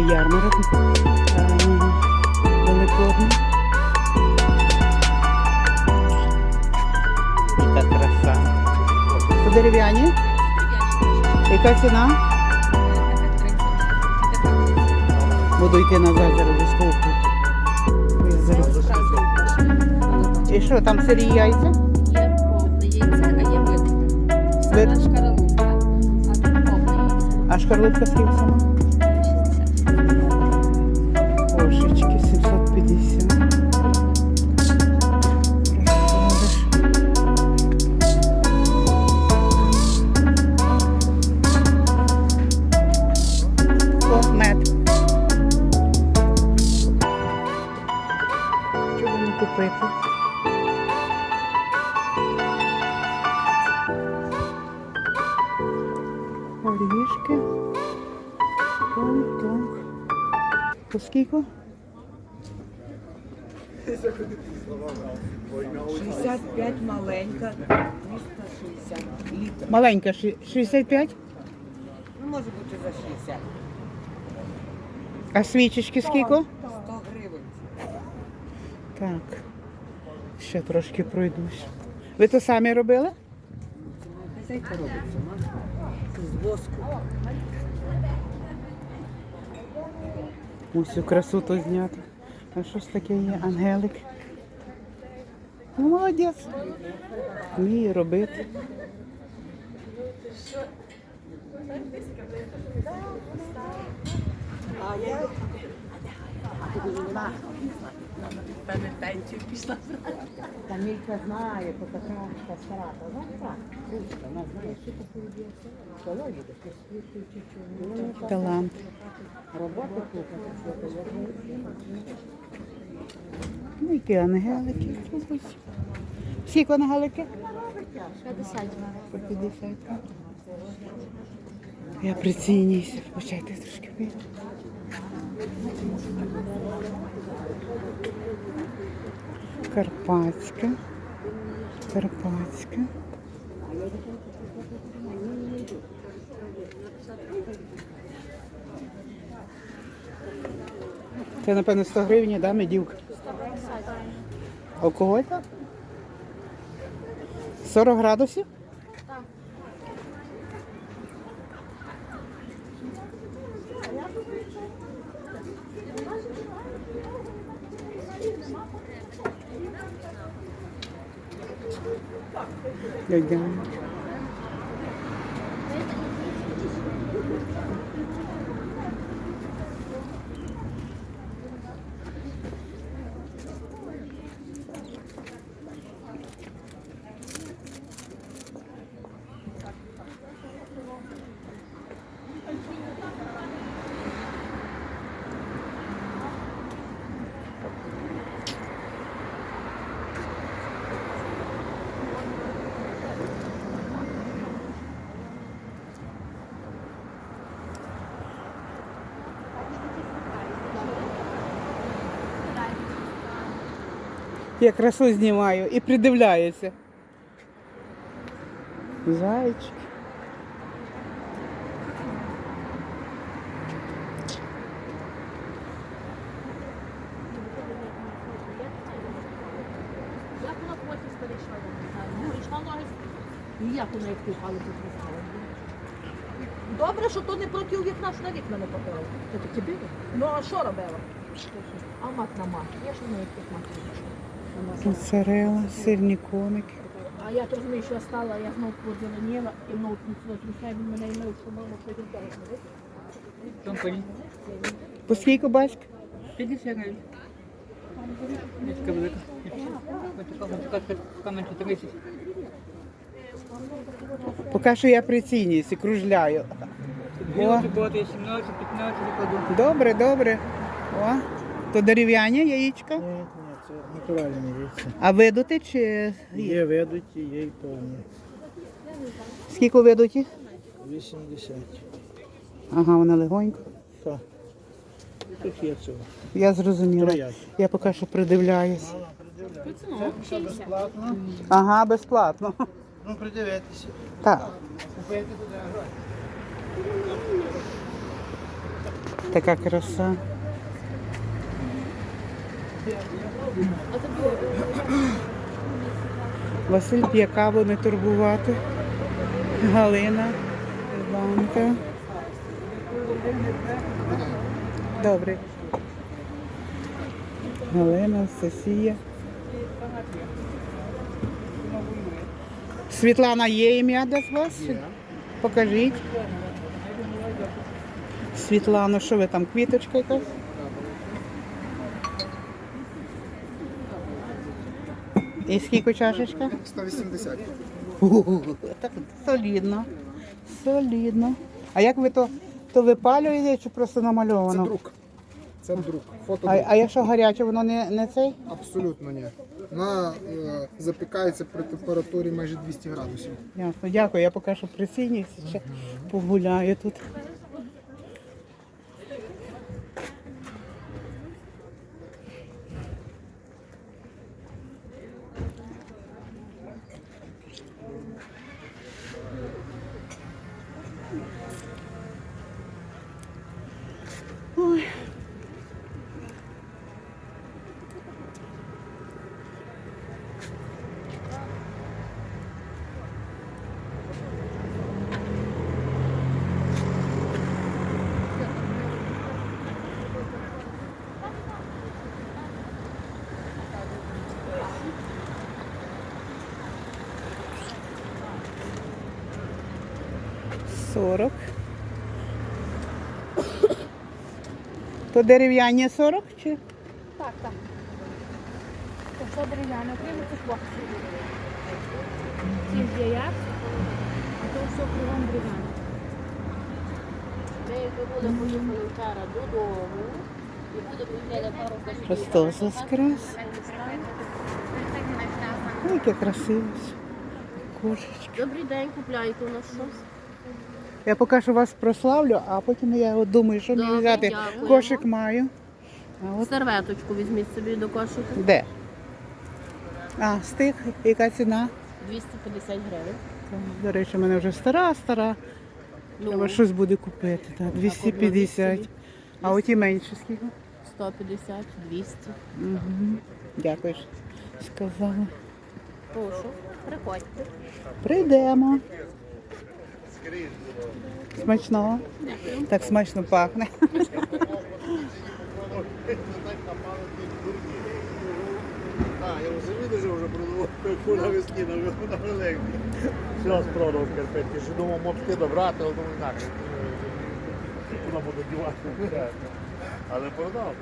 покуті ярмарок. е, Великодний. Яка краса. По дерев'яні? Яка ціна? Буду йти назад зараз. Зараз- І що, там сирі яйця? Є повне яйце, а є вибите. Вид- Сама шкаралупка, а тут. А шкарлупка скільки сама? По скільки? 65 маленька, 360 літрів. Маленька ши- 65, Ну, може бути за 60. а свічечки скільки? 100 гривень. Так. Ще трошки пройдусь. Ви то самі робили? Хазяйка робить сама. З воску. Усю красу то зняти. А що ж таке є? Ангелик. Молодець. Вміє робити. Та Мілька знає, то така та стара. Та Вона так, ручка, вона знає, що таке є. Колоді, світло чи чого. Талант. Робота купа, це Ну, які ангелики. Скільки ангелики? 50 По 50. Я прицінююся. Почайте трошки вийду. Карпатська. Карпатська. Це, напевно, 100 гривень, да, медівка? Алкоголь? 40 градусів? Gagamit. Я красу знімаю і придивляюся. Зайчик. Як вона потім перейшла, я не знаю. Ну, йшла ноги. Ніяк як півпали тут не. Добре, що то не проти вікна, що на вікна не попало. Це біли. Ну, а що робила? А мат на мат. Я ж не тут мат вийшла. Моцарела, сирні коники. А я що я стала, я знову подзеленіла, і знову він мене і що мама теж. По скільки батька? 50 гривень. Ось велика. Така, ось така, така менше 30. Поки що я кружляю. Роботи 17, 15 закладу. Добре, добре. О, то дерев'яні яєчка. Це натуральні яйця. А видути чи Є видуті, є і повні. Скільки видуті? 80. Ага, вона легонько. Так. Тут є цього. Я зрозуміла. Я поки що придивляюсь. Що безплатно? Ага, безплатно. Ну, придивитися. Так. Така краса. Василь п'є каву не турбувати. Галина, Іванка. Добре. Галина, Сесія. Світлана, є ім'я десь вас? Покажіть. Світлана, що ви там, квіточка якась? І скільки чашечка? 180. Так, солідно. Солідно. А як ви то, то випалюєте чи просто Це намальовано? друк. Це друк. Фото А, а якщо гаряче, воно не, не цей? абсолютно ні. Вона е, запікається при температурі майже 200 градусів. Ясно, дякую. Я поки що присінюся, ще погуляю тут. 40. То дерев'яні 40 чи? Так, так. Це все дерев'яне, окрім цих боксів. Ці є як, а то все кругом дерев'яне. Ми були поїхали вчора додому і будемо йти пару кашків. Христос воскрес. Ой, яке красиво. Кошечки. Добрий день, купляйте у нас щось. Я поки що вас прославлю, а потім я от думаю, що мені Добре, взяти. дякуємо. Кошик маю. А от Серветочку візьміть собі до кошика. де? А, стих, яка ціна? 250 гривень. До речі, в мене вже стара, стара. Треба Ну, щось буде купити. Так, 250. А оті менше скільки? 150, 200. Угу. Дякую. що Сказала. Прошу, приходьте. Прийдемо. Смачного. Так смачно пахне. Так, я вже видержав, вже продавав виски на на великий. Все, спродав карпетки. Ще думав мопки добрати, але думаю, так. Вона буде дівати. Але продав.